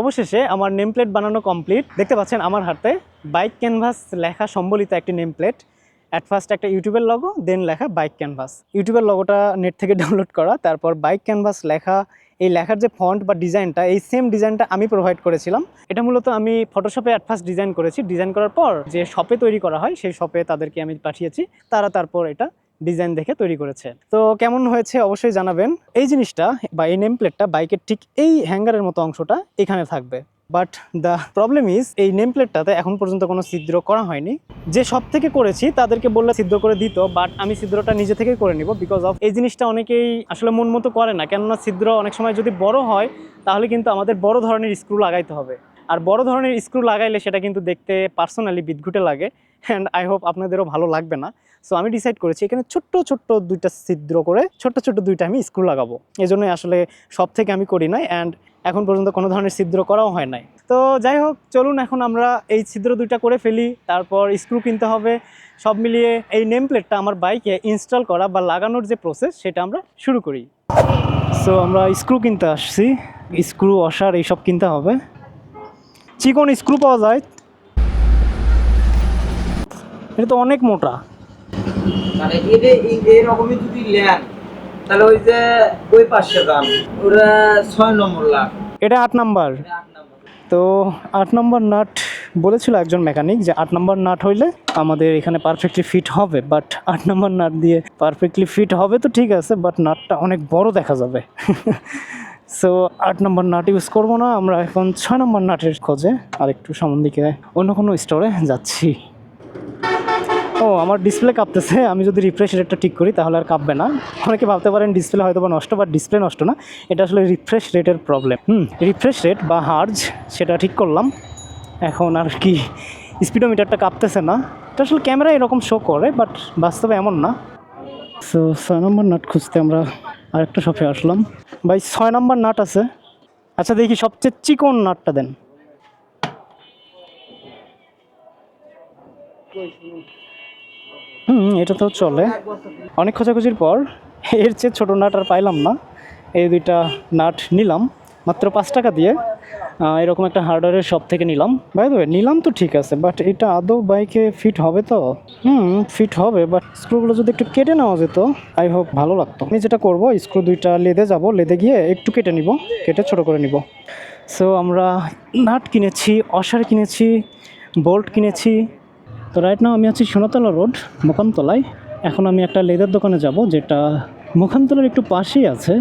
অবশেষে আমার name plate বানানো কমপ্লিট দেখতে পাচ্ছেন আমার হাতে বাইক ক্যানভাস লেখা সম্বলিত একটি নেম প্লেট অ্যাট ফার্স্ট একটা ইউটিউবের লগো দেন লেখা বাইক ক্যানভাস ইউটিউবের লগোটা নেট থেকে ডাউনলোড করা, তারপর বাইক ক্যানভাস লেখা, এই লেখার যে ফন্ট বা ডিজাইনটা, এই সেম ডিজাইনটা আমি প্রোভাইড করেছিলাম। এটা মূলত আমি ফটোশপে অ্যাট ফার্স্ট ডিজাইন করেছি। ডিজাইন করার পর যে শপে তৈরি করা হয়, সেই শপে তাদেরকে আমি পাঠিয়েছি। তারা তারপর এটা ডিজাইন দেখে তৈরি করেছে। তো কেমন হয়েছে অবশ্যই জানাবেন। এই জিনিসটা বা এই নেম প্লেটটা বাইকের ঠিক এই হ্যাঙ্গারের মতো অংশটা এখানে থাকবে। বাট দ্য প্রবলেম ইজ এই নেম প্লেটটাতে এখন পর্যন্ত কোনো ছিদ্র করা হয়নি। যে সব থেকে করেছি তাদেরকে বললে ছিদ্র করে দিত, বাট আমি ছিদ্রটা নিজে থেকে করে নিব বিকজ অফ এই জিনিসটা অনেকেই আসলে মন মতো করে না। কেননা ছিদ্র অনেক সময় যদি বড় হয়, তাহলে কিন্তু আমাদের বড় ধরনের স্ক্রু লাগাইতে হবে। আর বড় ধরনের স্ক্রু লাগাইলে সেটা কিন্তু দেখতে পার্সোনালি বিদঘুটে লাগে। অ্যান্ড আই হোপ আপনাদেরও ভালো লাগবে না। সো আমি ডিসাইড করেছি এখানে ছোট্ট ছোট্ট দুইটা ছিদ্র করে ছোট্ট ছোট্ট দুইটা আমি স্ক্রু লাগাবো। এই জন্যই আসলে সব থেকে আমি করি নাই অ্যান্ড এখন পর্যন্ত কোনো ধরনের ছিদ্র করাও হয় নাই। তো, যাই হোক, চলুন এখন আমরা এই ছিদ্র দুইটা করে ফেলি, তারপর স্ক্রু কিনতে হবে। সব মিলিয়ে এই নেম প্লেটটা আমার বাইকে ইনস্টল করা বা লাগানোর যে প্রসেস সেটা আমরা শুরু করি। সো আমরা স্ক্রু কিনতে আসছি। স্ক্রু অসার এইসব কিনতে হবে। চিকন স্ক্রু পাওয়া যায়। এটা তো অনেক মোটা। মানে এটা এই- এইরকমই যদি নেন তাহলে ওই যে ওই পাশে যান ওরা ছয় নম্বর লাখ। এটা আট নাম্বার। নম্বর। তো আট নম্বর নাট বলেছিল একজন মেকানিক যে আট নম্বর নাট হইলে আমাদের এখানে পারফেক্টলি ফিট হবে বাট আট নম্বর নাট দিয়ে পারফেক্টলি ফিট হবে তো ঠিক আছে বাট নাটটা অনেক বড় দেখা যাবে। সো আট নম্বর নাট ইউজ করব না আমরা এখন ছয় নম্বর নাটের খোঁজে আর একটু সামন দিকে অন্য কোনো স্টোরে যাচ্ছি। ও, আমার ডিসপ্লে কাঁপতেছে। আমি যদি রিফ্রেশ রেটটা ঠিক করি, তাহলে আর কাঁপবে না। অনেকে ভাবতে পারেন ডিসপ্লে হয়তো বা নষ্ট বা ডিসপ্লে নষ্ট না। এটা আসলে রিফ্রেশ রেটের প্রবলেম হুম রিফ্রেশ রেট বা হার্জ সেটা ঠিক করলাম। এখন আর কি স্পিডোমিটারটা কাঁপতেছে না। এটা আসলে ক্যামেরা এরকম শো করে বাট বাস্তবে এমন না। সো ছয় নম্বর নাট খুঁজতে আমরা আরেকটা শপে আসলাম। ভাই, ছয় নম্বর নাট আছে। আচ্ছা দেখি সবচেয়ে চিকন নাটটা দেন। হুম, এটা তো চলে। অনেক খোঁজাখুঁজির পর এর চেয়ে ছোটো নাট আর পাইলাম না। এই দুইটা নাট নিলাম, মাত্র পাঁচ টাকা দিয়ে। এরকম একটা হার্ডওয়্যারের শপ থেকে নিলাম। বাই দ্য নিলাম তো ঠিক আছে বাট এটা আদৌ বাইকে ফিট হবে তো? হুম ফিট হবে বাট স্ক্রুগুলো যদি একটু কেটে নেওয়া যেত আই হোপ ভালো লাগতো। আমি যেটা করব স্ক্রু দুইটা লেদে যাব, লেদে গিয়ে একটু কেটে নিব, কেটে ছোট করে নিব। সো আমরা নাট কিনেছি, অসার কিনেছি বোল্ট কিনেছি তো রাইট নাও আমি আছি সোনাতলা রোড মোকামতলায়। এখন আমি একটা লেদার দোকানে যাব, যেটা মুখামতলার একটু পাশেই আছে।